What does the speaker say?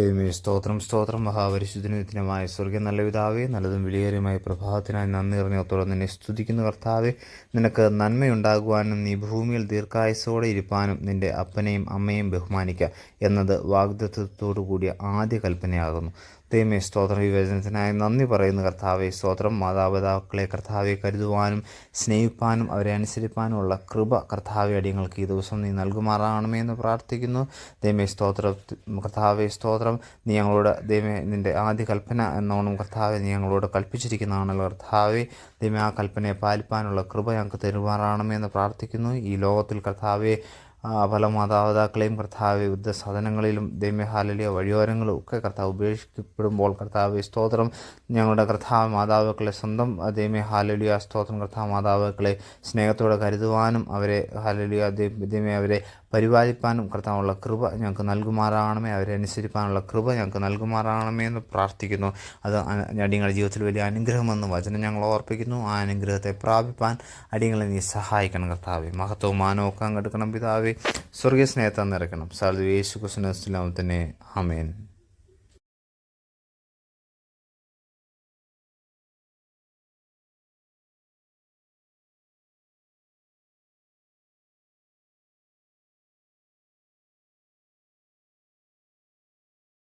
ദൈവമേ സ്തോത്രം സ്തോത്രം. മഹാപരിശുദ്ധനുമായ സ്വർഗം നല്ല പിതാവേ നല്ലതും വിലയേറിയമായ പ്രഭാതത്തിനായി നന്ദി അറിഞ്ഞത്തോളം നിന്നെ സ്തുതിക്കുന്ന കർത്താവെ. നിനക്ക് നന്മയുണ്ടാകുവാനും നീ ഭൂമിയിൽ ദീർഘായുസോടെ ഇരിപ്പാനും നിന്റെ അപ്പനെയും അമ്മയും ബഹുമാനിക്കുക എന്നത് വാഗ്ദത്വത്തോടു കൂടിയ ആദ്യ കൽപ്പനയാകുന്നു. ദൈവമേ സ്തോത്രം. വിവേചനത്തിനായി നന്ദി പറയുന്ന കർത്താവെ. സ്തോത്രം മാതാപിതാക്കളെ കർത്താവെ കരുതുവാനും സ്നേഹിപ്പാനും അവരെ അനുസരിപ്പാനുമുള്ള കൃപ കർത്താവെ അടിയങ്ങൾക്ക് ഈ ദിവസം നീ നൽകുമാറാണമേ എന്ന് പ്രാർത്ഥിക്കുന്നു. ദൈവമേ സ്തോത്രം കർത്താവെ സ്തോത്രം. നീ ഞങ്ങളോട് ദൈവമേ നിന്റെ ആദ്യ കൽപ്പന എന്നോണം കർത്താവെ നീ ഞങ്ങളോട് കൽപ്പിച്ചിരിക്കുന്നതാണല്ലോ കർത്താവെ. ദൈവമേ ആ കൽപ്പനയെ പാലിപ്പാനുള്ള കൃപ ഞങ്ങൾക്ക് തരുമാറാണമേ എന്ന് പ്രാർത്ഥിക്കുന്നു. ഈ ലോകത്തിൽ കർത്താവെ പല മാതാപിതാക്കളെയും കർത്താവ് യുദ്ധ സാധനങ്ങളിലും ദൈമ്യഹാലിയ വഴിയോരങ്ങളും ഒക്കെ കർത്താവ് ഉപേക്ഷിക്കപ്പെടുമ്പോൾ കർത്താവ് സ്തോത്രം. ഞങ്ങളുടെ കർത്താവ് മാതാപിതാക്കളെ സ്വന്തം ദൈമ്യ ഹാലലിയ സ്തോത്രം. കർത്താവ് മാതാപിതാക്കളെ സ്നേഹത്തോടെ കരുതുവാനും അവരെ ഹാലലിയ ദൈമ്യ അവരെ പരിപാലിപ്പാനും കർത്താവുള്ള കൃപ ഞങ്ങൾക്ക് നൽകുമാറാണമേ അവരെ അനുസരിപ്പാനുള്ള കൃപ ഞങ്ങൾക്ക് നൽകുമാറാണമേ എന്ന് പ്രാർത്ഥിക്കുന്നു. അത് അടിയങ്ങളുടെ ജീവിതത്തിൽ വലിയ അനുഗ്രഹമെന്ന് വചനം ഞങ്ങൾ ഓർപ്പിക്കുന്നു. ആ അനുഗ്രഹത്തെ പ്രാപിപ്പാൻ അടിയങ്ങളെ നീ സഹായിക്കണം കർത്താവെ. മഹത്വവും മാനവും ഒക്കെ അങ്ങെടുക്കണം പിതാവെ. സ്വർഗീയ സ്നേഹത്താൻ നിറക്കണം സാധു യേശു കുസ്ലാം തന്നെ ആമേൻ.